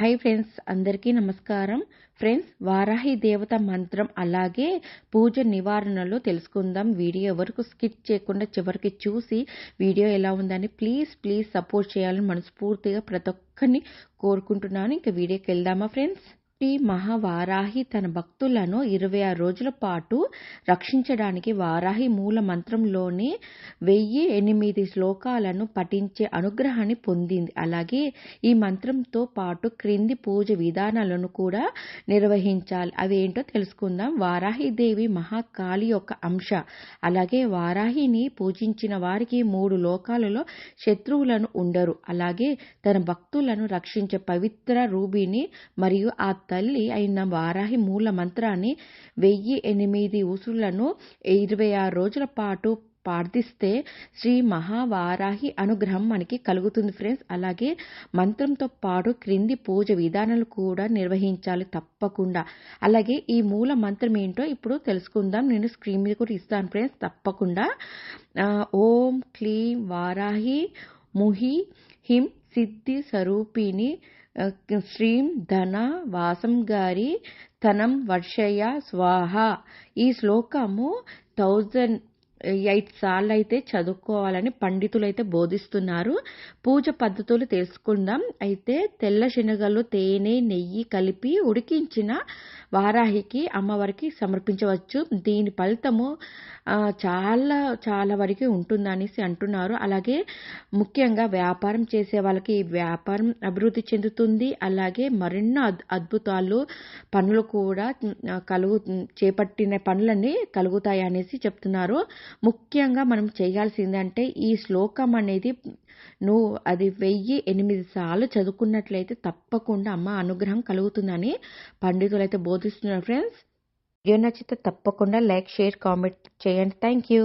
Hi friends అందరికీ నమస్కారం. Friends Varahi దేవత మంత్రం అలాగే పూజ నివారణలో తెలుసుకుందాం. వీడియో వరకు స్కిప్ చేయకుండా చివరికి చూసి వీడియో ఎలా ఉందని ప్లీజ్ ప్లీజ్ సపోర్ట్ చేయాలని మనస్ఫూర్తిగా ప్రతి ఒక్కరిని కోరుకుంటున్నాను. ఇంకా వీడియోకి వెళ్దామా ఫ్రెండ్స్ పి మహావారాహి తన భక్తులను ఇరవై ఆరు రోజుల పాటు రక్షించడానికి వారాహి మూల మంత్రంలోని వెయ్యి ఎనిమిది శ్లోకాలను పఠించే అనుగ్రహాన్ని పొందింది. అలాగే ఈ మంత్రంతో పాటు క్రింది పూజ విధానాలను కూడా నిర్వహించాలి. అవి ఏంటో తెలుసుకుందాం వారాహిదేవి మహాకాళి యొక్క అంశ. అలాగే వారాహిని పూజించిన వారికి మూడు లోకాలలో శత్రువులను ఉండరు. అలాగే తన భక్తులను రక్షించే పవిత్ర రూబిని మరియు ఆ తల్లి అయిన వారాహి మూల మంత్రాన్ని వెయ్యి ఎనిమిది ఉసులను ఇరవై ఆరు రోజుల పాటు ప్రార్థిస్తే శ్రీ మహావారాహి అనుగ్రహం మనకి కలుగుతుంది ఫ్రెండ్స్. అలాగే మంత్రంతో పాటు క్రింది పూజ విధానాలు కూడా నిర్వహించాలి తప్పకుండా. అలాగే ఈ మూల మంత్రం ఏంటో ఇప్పుడు తెలుసుకుందాం. నేను స్క్రీన్ మీద కూడా ఇస్తాను ఫ్రెండ్స్. తప్పకుండా. ఓం క్లీం వారాహి ముహి హిం సిద్ధి స్వరూపిణి శ్రీం ధన వాసం గారి ధనం వర్షయ స్వాహ. ఈ శ్లోకము థౌజండ్ ఎయిట్ సార్లు అయితే చదువుకోవాలని పండితులు అయితే బోధిస్తున్నారు. పూజ పద్ధతులు తెలుసుకుందాం. అయితే తెల్ల శనగలు తేనె నెయ్యి కలిపి ఉడికించిన వారాహికి అమ్మవారికి సమర్పించవచ్చు. దీని ఫలితము చాలా చాలా వరకు ఉంటుందనేసి అంటున్నారు. అలాగే ముఖ్యంగా వ్యాపారం చేసే వాళ్ళకి ఈ వ్యాపారం అభివృద్ధి చెందుతుంది. అలాగే మరెన్నో అద్భుతాలు పనులు కూడా కలుగు చేపట్టిన పనులన్నీ కలుగుతాయి అనేసి చెప్తున్నారు. ముఖ్యంగా మనం చేయాల్సిందంటే ఈ శ్లోకం అనేది నువ్వు అది వెయ్యి ఎనిమిది సార్లు చదువుకున్నట్లయితే తప్పకుండా అమ్మ అనుగ్రహం కలుగుతుందని పండితులు అయితే బోధిస్తున్నారు ఫ్రెండ్స్ వీడియో నచ్చితే తప్పకుండా లైక్ షేర్ కామెంట్ చేయండి. Thank you